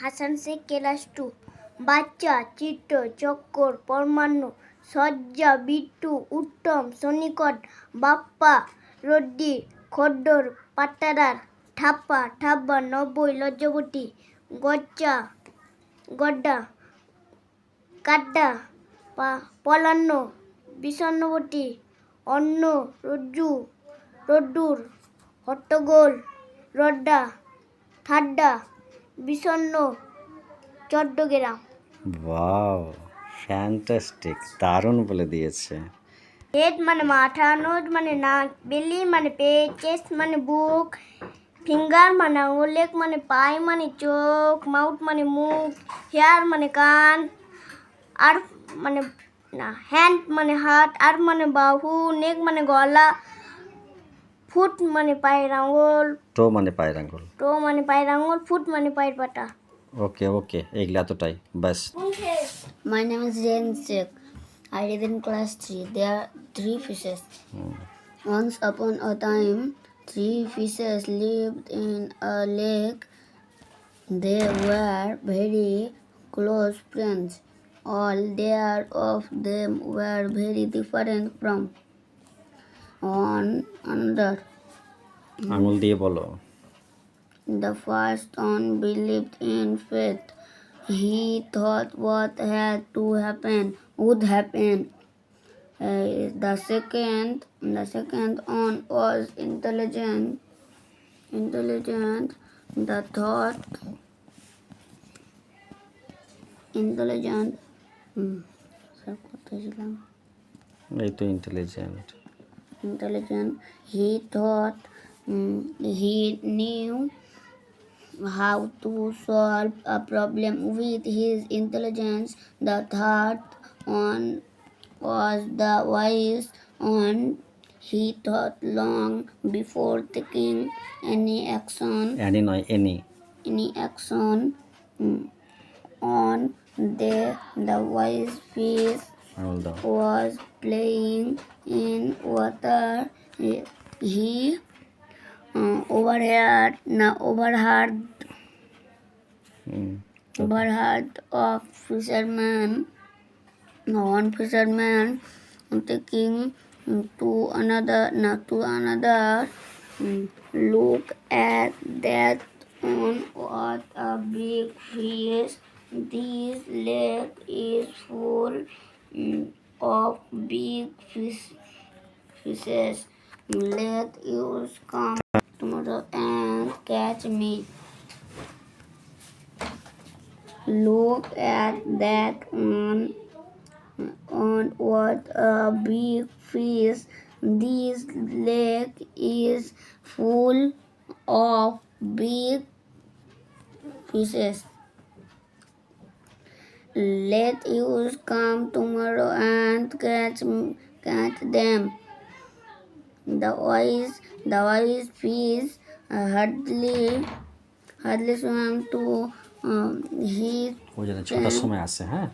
Hasan Sheikh, class two বাচ্চা চিত্র চক্কর, পরমাণু সজ্জা বিট্টু, উত্তম, সনিকট, বাপ্পা রড্ডি খড্ডর পাট্টাদার ঠাপ্পা ঠাব্বা নব্বই, লজ্জবতী, গজ্জা, গড্ডা, কাড্ডা পলান্ন বিষণ্ণবতী অন্ন, রজ্জু, রড্ডুর, হট্টগোল, রড্ডা, ঠাড্ডা বিষণ্ণ চট্টগ্রাম। ওয়াও ফ্যান্টাস্টিক দারুণ বলে দিয়েছে। হেড মানে মাথা নোজ মানে নাক বেলি মানে পেট চেস্ট মানে বুক ফিঙ্গার মানে আঙুল লেগ মানে পায়ে মানে চোখ মাউথ মানে মুখ হেয়ার মানে কান আর মানে না হ্যান্ড মানে হাত আর মানে বাহু নেক মানে গলা ফুট মানে পায়ের আঙুল। টো মানে পায়ের আঙ্গুল টো মানে পায়ের আঙুল ফুট মানে পায়ের পাটা ওকে ওকে এইগুলো এতটাই ব্যাস My name is Jen Sek. I read in class 3. There are three fishes. Once upon a time, three fishes lived in a lake. They were very close friends. All there of them were very different from one another. আঙুল দিয়ে বলো The first one believed in fate. He thought what had to happen would happen. Uh, the second, the second one was intelligent. Intelligent. The thought. Intelligent. Hmm. এই তো intelligent intelligent. He thought mm, he knew how to solve a problem with his intelligence. The third one was the wise one. He thought long before taking any action. Any, no, any. Any action mm, on the the wise fish was playing in water. He over here overhead na overhead mm. overhead of fisherman one fisherman taking to another na to another look at that on what a big fish this lake is full mm, of big fish fishes let us come catch me. Look at that one. On what a big fish. This lake is full of big fishes. Let you come tomorrow and catch catch them. The wise the wise fish hardly hardly swam to um, his ওই জন্য ছটার সময় আসে হ্যাঁ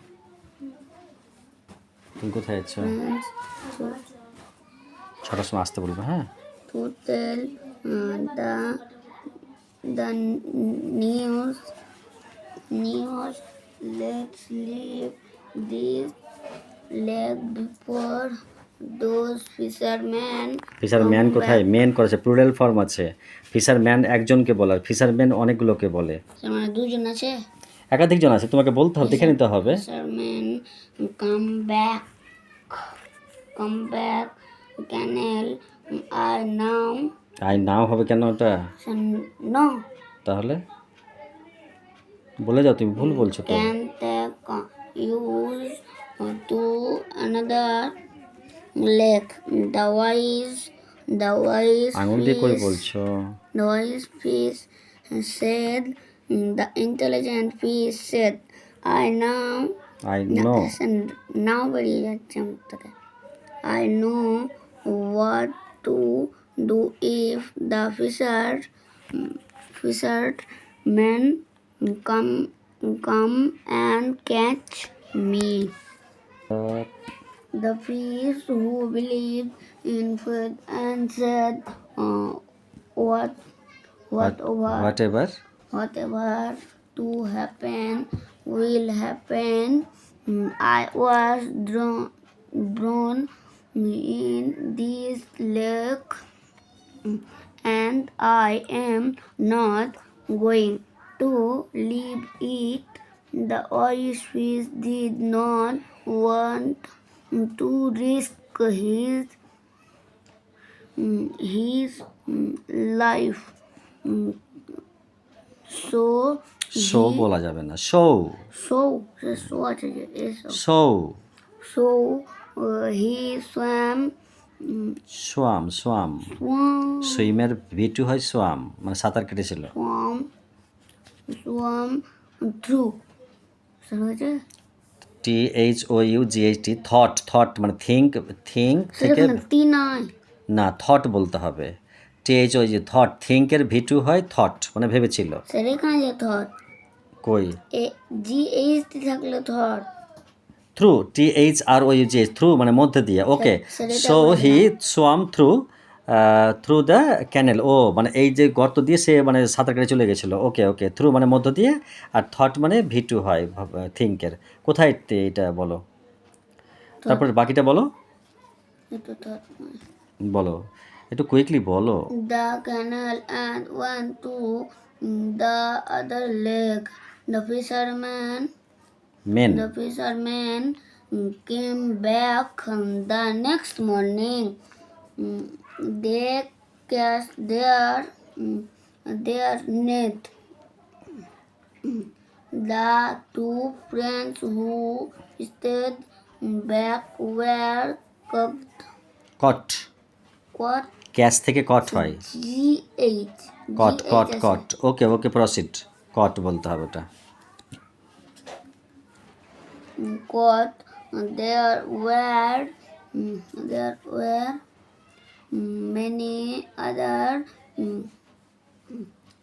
তুমি কোথায় আছো friends to, ছটার সময় আসতে বলবে হ্যাঁ to tell uh, the the news news. Let's leave this lake before those fishermen fisherman কোথায়. মেন করেছে প্লুরাল ফর্ম আছে। ফিশার ম্যান একজনকে বলে ফিশার ম্যান অনেকগুলোকে বলে। মানে দুজন আছে? একাধিক জন আছে তোমাকে বলতে হবে দেখে নিতে হবে। fishermen come back come back canal are now I now হবে কেন ওটা? No. তাহলে? বলে যাও তুমি ভুল বলছো তো। Can take use to lake the wise the wise আঙুল দিয়ে করে বলছো the wise fish said the intelligent fish said I know I know now বেরিয়ে যাচ্ছে মুখ থেকে I know what to do if the fisher fishermen come come and catch me. The priests who believed in food and said, uh, what, what, what, whatever, whatever to happen will happen. Mm, I was drawn, drawn in this lake mm, and I am not going to leave it. The Irish did not want to risk his mm, his mm, life. Mm, So he- বলা যাবে না so so it? Is so. So uh, he swam mm, swam swam সুইমের V two হয় swam মানে সাঁতার কেটেছিল swam swam through. So what is it? T H O U G H T thought thought মানে think think থেকে না thought বলতে হবে। T H O G thought থিঙ্কের V two হয় থট মানে ভেবেছিল। থট কই? জি এইচ টি থাকলে thought through T H R O U G H through মানে মধ্যে দিয়ে okay so he swam through through the canal ও মানে এই যে গর্ত দিয়ে সে মানে সাঁতার কেটে চলে গেছিল। ওকে ওকে থ্রু মানে মধ্য দিয়ে আর থট মানে ভিটু হয় থিঙ্কের কোথায় এটা বলো? তারপর বাকিটা বলো। বলো। একটু কুইকলি বলো। The canal and went to the other lake. The fisherman, men the fisherman came back the next morning. Mm, They cast their mm, their net. Mm, The two friends who stayed back were cooked. Caught What catch থেকে caught হয় G H. Caught caught. Caught okay okay proceed caught বলতে হবে ওটা Caught. Were mm, there were mm, many other mm,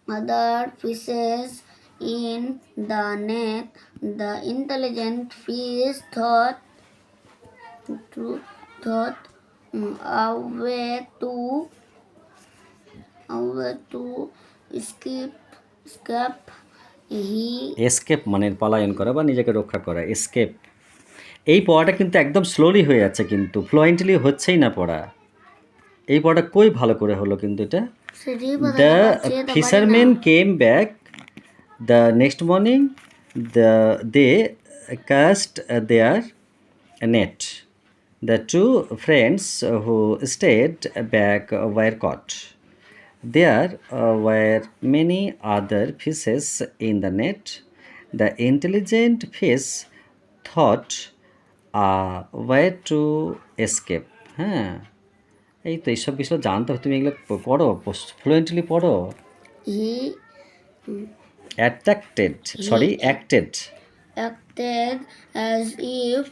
other fishes in the net. The intelligent fish thought to, thought mm, a way to a way to escape escape. Escape মানে পলায়ন করা বা নিজেকে রক্ষা করা এসকেপ এই পড়াটা কিন্তু একদম স্লোলি হয়ে যাচ্ছে কিন্তু ফ্লুয়েন্টলি হচ্ছেই না পড়া এই পড়াটা কই ভালো করে হলো কিন্তু এটা? The fisherman came back the next morning the they cast their net the two friends who stayed back were caught uh, were many other fishes in the net. The intelligent fish thought uh, where to হ্যাঁ এই তো এইসব বিষয় জানতে হবে। তুমি এগুলো পড়ো ফ্লুয়েন্টলি পড়ো। Attracted sorry acted acted as if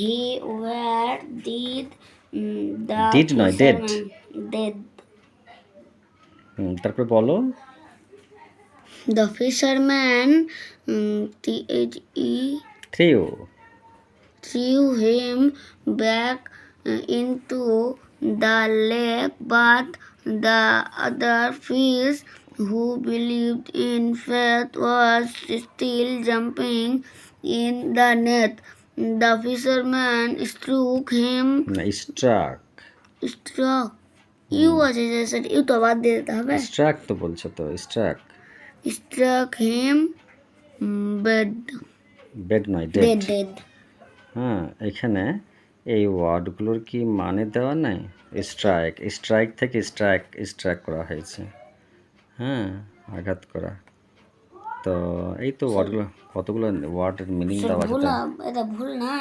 he were did did নয় ডেড ডেড তারপর বলো। The fisherman T H E threw threw him back into the lake, but the other fish who believed in faith was still jumping in the net. The fisherman struck him, struck struck. You was it? You তো বাদ দিয়ে দিতে হবে struck তো বলছো তো struck struck him mm, bed bed নয় dead dead dead হ্যাঁ এখানে এই ওয়ার্ডগুলোর কি মানে দেওয়া নাই? স্ট্রাইক স্ট্রাইক থেকে স্ট্রাইক স্ট্রাইক করা হয়েছে। হ্যাঁ আঘাত করা। তো এই তো ওয়ার্ডগুলো কতগুলো ওয়ার্ডের মিনিং দেওয়া এটা ভুল না।